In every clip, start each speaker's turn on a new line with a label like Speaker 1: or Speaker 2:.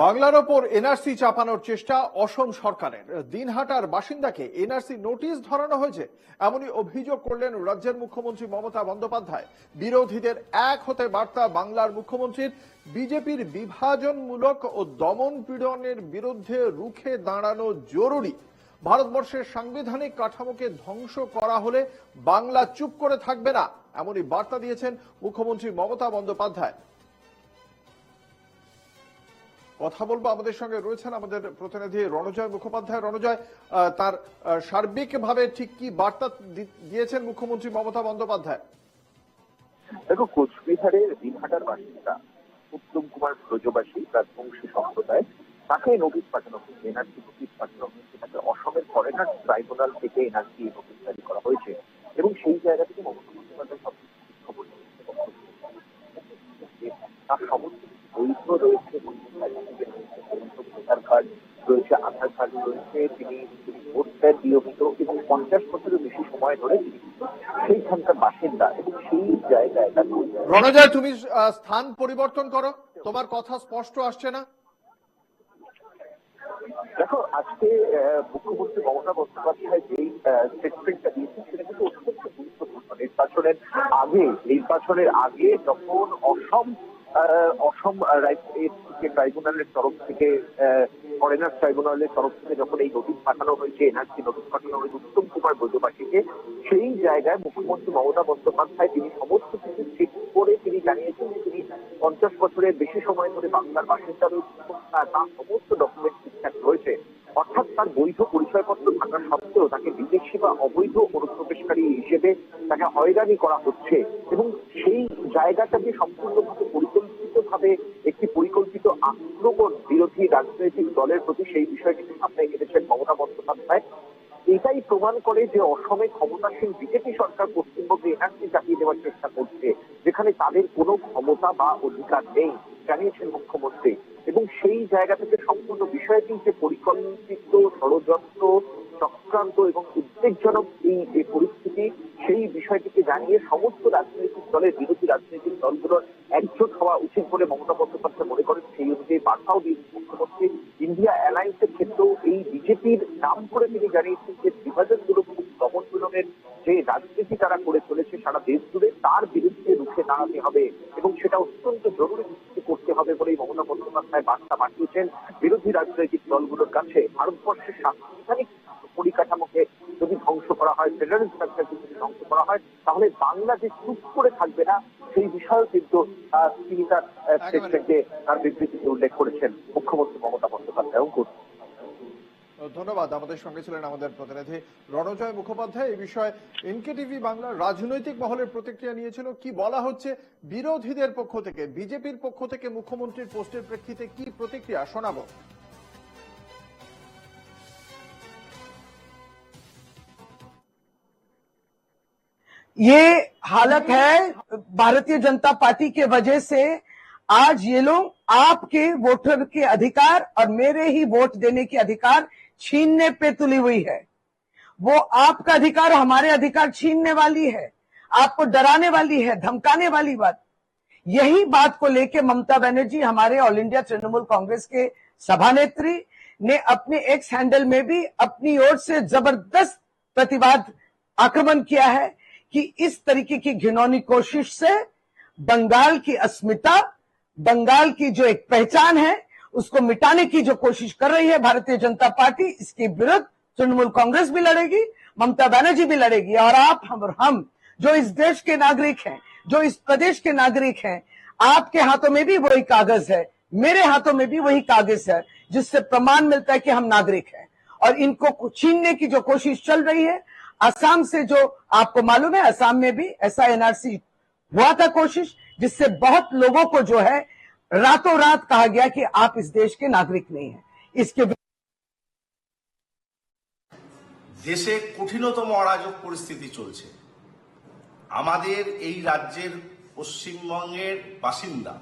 Speaker 1: বাংলার ওপর এনআরসি চাপানোর চেষ্টা অসম সরকারের। দিনহাটার বাসিন্দাকে এনআরসি নোটিশ ধরানো হয়েছে, এমনই অভিযোগ করলেন রাজ্যের মুখ্যমন্ত্রী মমতা বন্দ্যোপাধ্যায়। বিরোধীদের এক হতে বার্তা বাংলার মুখ্যমন্ত্রীর, বিজেপির বিভাজনমূলক ও দমন পীড়নের বিরুদ্ধে রুখে দাঁড়ানো জরুরি। ভারতবর্ষের সাংবিধানিক কাঠামোকে ধ্বংস করা হলে বাংলা চুপ করে থাকবে না, এমনই বার্তা দিয়েছেন মুখ্যমন্ত্রী মমতা বন্দ্যোপাধ্যায়। কথা বলব আমাদের সঙ্গে রয়েছেন আমাদের প্রতিনিধি রণজয় মুখোপাধ্যায়। রণজয় তার আহ, সার্বিকভাবে ঠিক কি বার্তা দিয়েছেন মুখ্যমন্ত্রী মমতা বন্দ্যোপাধ্যায়?
Speaker 2: দেখো কোচবিহারের দিনহাটার বাসিন্দা উত্তম কুমার ব্রজবাসী রাজবংশী সম্প্রদায় তাকে নোটিশ পাঠানো হয়েছে এনআরসি নোটিশ পাঠানো হয়েছে তাকে অসমের ফরেনার ট্রাইব্যুনাল থেকে এনআরসি নোটিশ জারি করা হয়েছে এবং সেই জায়গা থেকে মমতা বন্দ্যোপাধ্যায় সব খবর তার সমস্ত বৈধ রয়েছে ভোটার কার্ড রয়েছে আধার কার্ড রয়েছে তিনি তিনি ভোট দেন নিয়মিত এবং পঞ্চাশ বছরের বেশি সময় ধরে সেইখানকার বাসিন্দা এবং সেই জায়গায়
Speaker 1: রণজয় তুমি স্থান পরিবর্তন করো। তোমার কথা স্পষ্ট আসছে না।
Speaker 2: দেখো আজকে মুখ্যমন্ত্রী মমতা বন্দ্যোপাধ্যায় যেই স্টেটমেন্টটা দিয়েছেন সেটা কিন্তু অত্যন্ত গুরুত্বপূর্ণ। নির্বাচনের আগে নির্বাচনের আগে যখন অসম অসম ট্রাইব্যুনালের তরফ থেকে ফরেনার ট্রাইব্যুনালের তরফ থেকে যখন এই নোটিশ পাঠানো হয়েছে, এনআরসি নোটিশ পাঠানো হয়েছে, উত্তম কুমার ব্রজবাসীকে সেই জায়গায় মুখ্যমন্ত্রী মমতা বন্দ্যোপাধ্যায় তিনি সমস্ত কিছু ঠিক করে তিনি জানিয়েছেন যে তিনি পঞ্চাশ বছরের বেশি সময় ধরে বাংলার বাসিন্দা তার সমস্ত ডকুমেন্ট ঠিকঠাক রয়েছে। অর্থাৎ তার বৈধ পরিচয়পত্র থাকা সত্ত্বেও তাকে বিদেশি বা অবৈধ অনুপ্রবেশকারী হিসেবে তাকে হয়রানি করা হচ্ছে এবং সেই জায়গাটাকে সম্পূর্ণভাবে পরিকল্পিতভাবে একটি পরিকল্পিত আক্রমণ বিরোধী রাজনৈতিক দলের প্রতি সেই বিষয়টিকে সামনে এনেছেন মমতা বন্দ্যোপাধ্যায়। এটাই প্রমাণ করে যে অসমে ক্ষমতাসীন বিজেপি সরকার পশ্চিমবঙ্গে এনআরসি চাপিয়ে দেওয়ার চেষ্টা করছে, যেখানে তাদের কোনো ক্ষমতা বা অধিকার নেই, জানিয়েছেন মুখ্যমন্ত্রী। এবং সেই জায়গা থেকে সম্পূর্ণ বিষয়টি যে পরিকল্পিত ষড়যন্ত্র, চক্রান্ত এবং উদ্বেগজনক এই যে পরিস্থিতি, সেই বিষয়টিকে জানিয়ে সমস্ত রাজনৈতিক দলের বিরোধী রাজনৈতিক দলগুলোর একজোট হওয়া বলে মমতা বন্দ্যোপাধ্যায় মনে করেন, সেই অনুযায়ী বার্তাও দিয়েছেন মুখ্যমন্ত্রী। ইন্ডিয়া অ্যালায়েন্সের ক্ষেত্রেও এই বিজেপির নাম করে তিনি জানিয়েছেন যে বিভাজনমূলক এবং দমন পীড়নের যে রাজনীতি তারা করে চলেছে সারা দেশ জুড়ে তার বিরুদ্ধে রুখে দাঁড়াতে হবে এবং সেটা অত্যন্ত জরুরি ভিত্তিতে করতে হবে বলেই মমতা বন্দ্যোপাধ্যায় বার্তা পাঠিয়েছেন বিরোধী রাজনৈতিক দলগুলোর কাছে ভারতবর্ষের সাংবিধানিক পরিকাঠামোকে যদি ধ্বংস করা হয় ফেডারেল স্ট্রাকচারকে যদি ধ্বংস তাহলে বাংলাদেশ চুপ করে থাকবে না সেই বিষয়েও কিন্তু তিনি তার স্টেটমেন্টে তার বিবৃতিতে উল্লেখ করেছেন মুখ্যমন্ত্রী মমতা বন্দ্যোপাধ্যায়। এবং
Speaker 1: ধন্যবাদ। আমাদের সঙ্গে ছিলেন আমাদের প্রতিনিধি রণজয় মুখোপাধ্যায়। এই বিষয়ে এনকেটিভি বাংলার রাজনৈতিক মহলের প্রতিক্রিয়া নিয়েছিল। কি বলা হচ্ছে? বিরোধীদের পক্ষ থেকে বিজেপির পক্ষ থেকে মুখ্যমন্ত্রীর পোস্টের প্রেক্ষিতে কি প্রতিক্রিয়া? শোনাবো।
Speaker 3: ये हालत है भारतीय जनता पार्टी के वजह से। आज ये लोग आपके वोटर के अधिकार और मेरे ही वोट देने के अधिकार छीनने पे तुली हुई है। वो आपका अधिकार हमारे अधिकार छीनने वाली है। आपको डराने वाली है, धमकाने वाली बात। यही बात को लेके ममता बनर्जी, हमारे ऑल इंडिया तृणमूल कांग्रेस के सभानेत्री, ने अपने एक्स हैंडल में भी अपनी ओर से ज़बरदस्त प्रतिवाद आक्रमण किया है। कि इस तरीके की घिनौनी कोशिश से बंगाल की अस्मिता, बंगाल की जो एक पहचान है, उसको मिटाने की जो कोशिश कर रही है भारतीय जनता पार्टी, इसके विरुद्ध तृणमूल कांग्रेस भी लड़ेगी, ममता बनर्जी भी लड़ेगी। और आप हम और हम, जो इस देश के नागरिक हैं, जो इस प्रदेश के नागरिक हैं, आपके हाथों में भी वही कागज़ है, मेरे हाथों में भी वही कागज़ है, जिससे प्रमाण मिलता है कि हम नागरिक हैं। और इनको छीनने की जो कोशिश चल रही है असम से जो आपको मालूम है असम में भी ऐसा एनआरसी हुआ था कोशिश जिससे बहुत लोगों को जो है रातों रात कहा गया कि आप इस देश के नागरिक नहीं हैं इसके
Speaker 4: দেশে কঠিনতম অরাজক পরিস্থিতি চলছে আমাদের এই রাজ্যের পশ্চিমবঙ্গের বাসিন্দা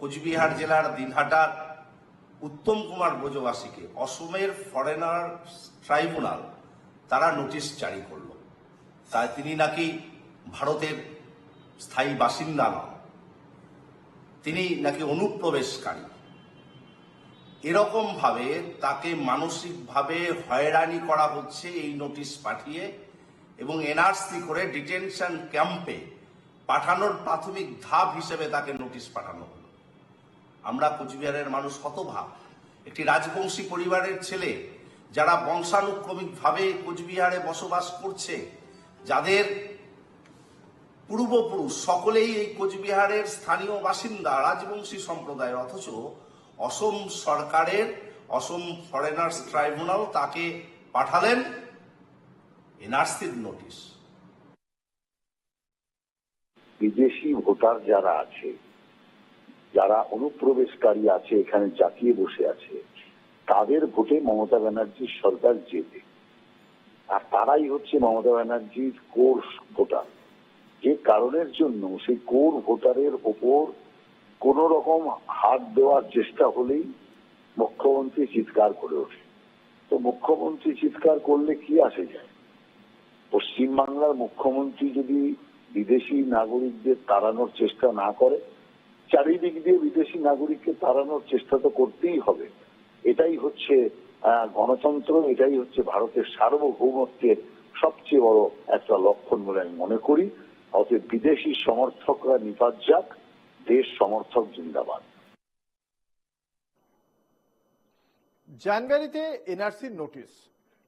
Speaker 4: কোচবিহার জেলার দিনহাটার উত্তম কুমার ব্রজবাসীকে অসমের ফরেনার ট্রাইব্যুনাল তারা নোটিশ জারি করল। তাই তিনি নাকি ভারতের স্থায়ী বাসিন্দা নন। তিনি নাকি অনুপ্রবেশকারী। এরকমভাবে তাকে মানসিকভাবে হয়রানি করা হচ্ছে এই নোটিশ পাঠিয়ে এবং এনআরসি করে ডিটেনশন ক্যাম্পে পাঠানোর প্রাথমিক ধাপ হিসেবে তাকে নোটিশ পাঠানো হলো। আমরা কোচবিহারের মানুষ কত ভাব একটি রাজবংশী পরিবারের ছেলে যারা বংশানুক্রমিকভাবে কোচবিহারে বসবাস করছে, যাদের পূর্বপুরুষ সকলেই এই কোচবিহারের স্থানীয় বাসিন্দা, রাজবংশী সম্প্রদায়ের, অথচ অসম সরকারের, অসম ফরেনার্স ট্রাইব্যুনাল তাকে পাঠালেন এনআরসির নোটিশ
Speaker 5: বিদেশি ভোটার যারা আছে, যারা অনুপ্রবেশকারী আছে, এখানে জাতিয়ে বসে আছে তাদের ভোটে মমতা ব্যানার্জির সরকার জেতে। আর তারাই হচ্ছে মমতা ব্যানার্জির কোর ভোটার। যে কারণের জন্য সেই কোর ভোটারের ওপর কোন রকম হাত দেওয়ার চেষ্টা হলেই মুখ্যমন্ত্রী চিৎকার করে ওঠে। তো মুখ্যমন্ত্রী চিৎকার করলে কি আসে যায়? পশ্চিমবাংলার মুখ্যমন্ত্রী যদি বিদেশি নাগরিকদের তাড়ানোর চেষ্টা না করে, চারিদিক দিয়ে বিদেশি নাগরিককে তাড়ানোর চেষ্টা তো করতেই হবে। এটাই হচ্ছে গণতন্ত্র, এটাই হচ্ছে ভারতের সার্বভৌমত্বের সবচেয়ে বড় একটা লক্ষণ বলে আমি মনে করি। অতএব বিদেশি সমর্থকরা নিপাত যাক, দেশ সমর্থক জিন্দাবাদ।
Speaker 1: জানুয়ারিতে এনআরসির নোটিশ।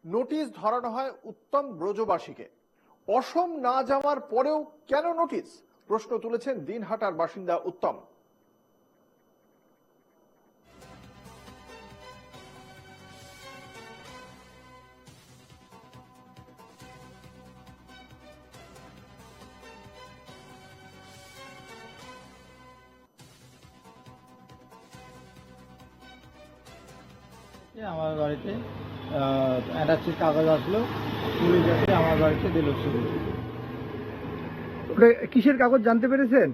Speaker 1: নোটিশ ধরানো হয় উত্তম ব্রজবাসীকে। অসম না যাওয়ার পরেও কেন নোটিশ? প্রশ্ন তুলেছেন দিনহাটার বাসিন্দা উত্তম।
Speaker 6: আমার বাড়িতে এনআরসির কাগজ আসলো পুলিশ এসে আমার বাড়িতে দিল শুরু
Speaker 7: ওটা কিসের কাগজ জানতে পেরেছেন?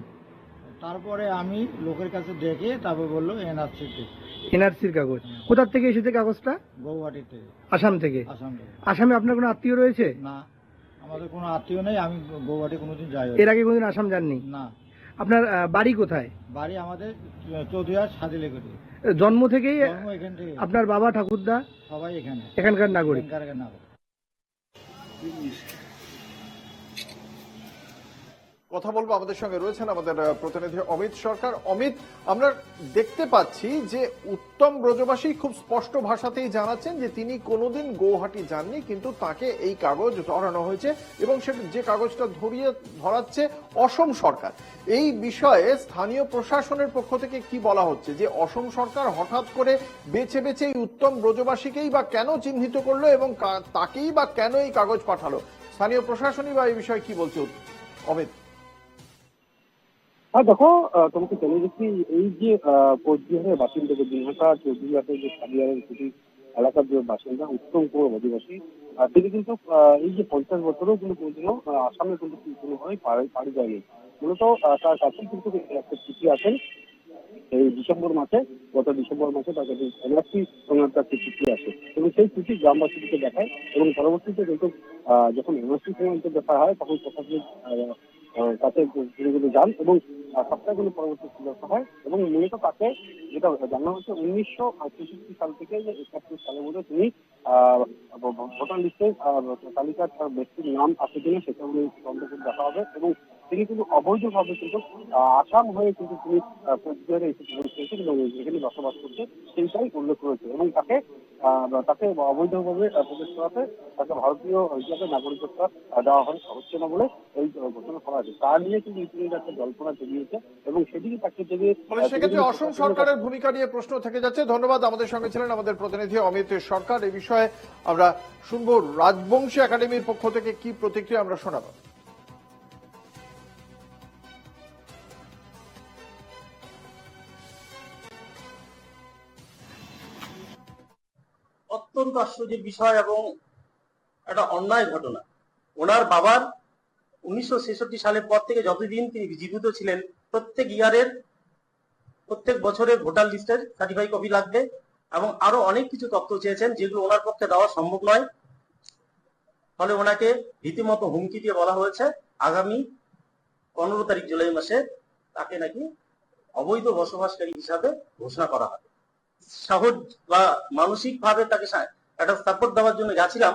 Speaker 6: তারপরে আমি লোকের কাছে ডেকে তারপর বলল এনআরসিতে
Speaker 7: এনআরসির কাগজ। কোথার থেকে এসেছে কাগজটা?
Speaker 6: গৌহাটিতে।
Speaker 7: আসাম থেকে?
Speaker 6: আসাম থেকে।
Speaker 7: আসামে আপনার কোনো আত্মীয় রয়েছে?
Speaker 6: না আমাদের কোনো আত্মীয় নেই আমি গৌহাটি কোনোদিন যাই
Speaker 7: এর আগে কোনদিন আসাম যাননি?
Speaker 6: না।
Speaker 7: আপনার বাড়ি কোথায়?
Speaker 6: বাড়ি আমাদের চৌধুরীর সাদিলেগুড়ি।
Speaker 7: জন্ম থেকেই আপনার বাবা ঠাকুরদা?
Speaker 6: সবাই এখানে।
Speaker 7: এখানকার নাগরিক।
Speaker 6: এখানকার নাগরিক।
Speaker 1: কথা বলব আমাদের সঙ্গে রয়েছেন আমাদের প্রতিনিধি অমিত সরকার। অমিত, আমরা দেখতে পাচ্ছি যে উত্তম ব্রজবাসী খুব স্পষ্ট ভাষাতেই জানাচ্ছেন যে তিনি কোনোদিন গৌহাটি যাননি, কিন্তু তাকে এই কাগজ ধরানো হয়েছে এবং সে যে কাগজটা ধরিয়ে ধরাচ্ছে অসম সরকার। এই বিষয়ে স্থানীয় প্রশাসনের পক্ষ থেকে কি বলা হচ্ছে? যে অসম সরকার হঠাৎ করে বেছে বেছে এই উত্তম ব্রজবাসীকেই বা কেন চিহ্নিত করল এবং তাকেই বা কেন এই কাগজ পাঠালো? স্থানীয় প্রশাসনই বা এই বিষয়ে কি বলছে অমিত?
Speaker 8: হ্যাঁ দেখো তোমাকে দিচ্ছি এই যে কোচবিহারের বাসিন্দা যে দিনহাটা যে এলাকার যে বাসিন্দা, উত্তম কুমার অধিবাসী তিনি কিন্তু এই যে পঞ্চাশ বছরেও কিন্তু কোনোদিনও আসামে কিন্তু কোনোভাবেই পাড়ি যায়নি। মূলত তার কাছেই কিন্তু একটা চিঠি আসেন এই ডিসেম্বর মাসে, গত ডিসেম্বর মাসে তার কাছে এনআরসি সংক্রান্ত একটা চিঠি আসে এবং সেই চিঠি গ্রামবাসীদেরকে দেখায় এবং পরবর্তীতে কিন্তু যখন এনআরসি সংক্রান্ত ব্যাপার হয়, তখন প্রশাসনিক তাতে কিন্তু যান এবং সপ্তাহগুলো পরবর্তী সুযোগ হয় এবং মূলত তাকে যেটা জানা হচ্ছে উনিশশো ছেষট্টি সাল থেকে যে একাত্তর সালের মধ্যে তিনি ভোটার লিস্টে তালিকার তার ব্যক্তির নাম আছে কিনা সেটা উনি তদন্ত করে দেখা হবে এবং তিনি কিন্তু অবৈধভাবে কিন্তু আসাম হয়ে কিন্তু তিনি কোচবিহারে এসে করেছেন এবং যেখানে বসবাস করছে সেইটাই উল্লেখ করেছে এবং তাকে তাকে অবৈধভাবে প্রবেশ করাতে তাকে ভারতীয় হিসাবে নাগরিকত্ব দেওয়া হয় হচ্ছে না বলে এই আহ, ঘোষণা করা হয়েছে। তা নিয়ে কিন্তু ইতিমধ্যে একটা জল্পনা জড়িয়েছে এবং সেদিকে তাকে যদি
Speaker 1: সেক্ষেত্রে অসম সরকারের ভূমিকা নিয়ে প্রশ্ন থেকে যাচ্ছে। ধন্যবাদ। আমাদের সঙ্গে ছিলেন আমাদের প্রতিনিধি অমিত সরকার। এই বিষয়ে আমরা শুনব রাজবংশী একাডেমির পক্ষ থেকে কি প্রতিক্রিয়া আমরা শোনাবো।
Speaker 9: অত্যন্ত আশ্চর্যের বিষয় এবং একটা অন্যায় ঘটনা। ওনার বাবার উনিশশো ছেষট্টি সালের পর থেকে যতদিন তিনি জীবিত ছিলেন, প্রত্যেক ইয়ারের, প্রত্যেক বছরের ভোটার লিস্টের সার্টিফাই কপি লাগবে এবং আরও অনেক কিছু তথ্য চেয়েছেন যেগুলো ওনার পক্ষে দেওয়া সম্ভব নয়। ফলে ওনাকে রীতিমতো হুমকি দিয়ে বলা হয়েছে, আগামী পনেরো তারিখ জুলাই মাসে তাকে নাকি অবৈধ বসবাসকারী হিসাবে ঘোষণা করা হবে। সাহস বা মানসিক ভাবে তাকে একটা সাপোর্ট দেওয়ার জন্য গেছিলাম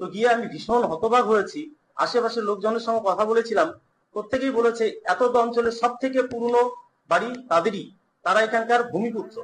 Speaker 9: তো গিয়ে আমি ভীষণ হতবাক হয়েছি। আশেপাশের লোকজনের সঙ্গে কথা বলেছিলাম, প্রত্যেকেই বলেছে, এত অঞ্চলের সব থেকে পুরনো বাড়ি তাদেরই। তারা এখানকার ভূমিপুত্র।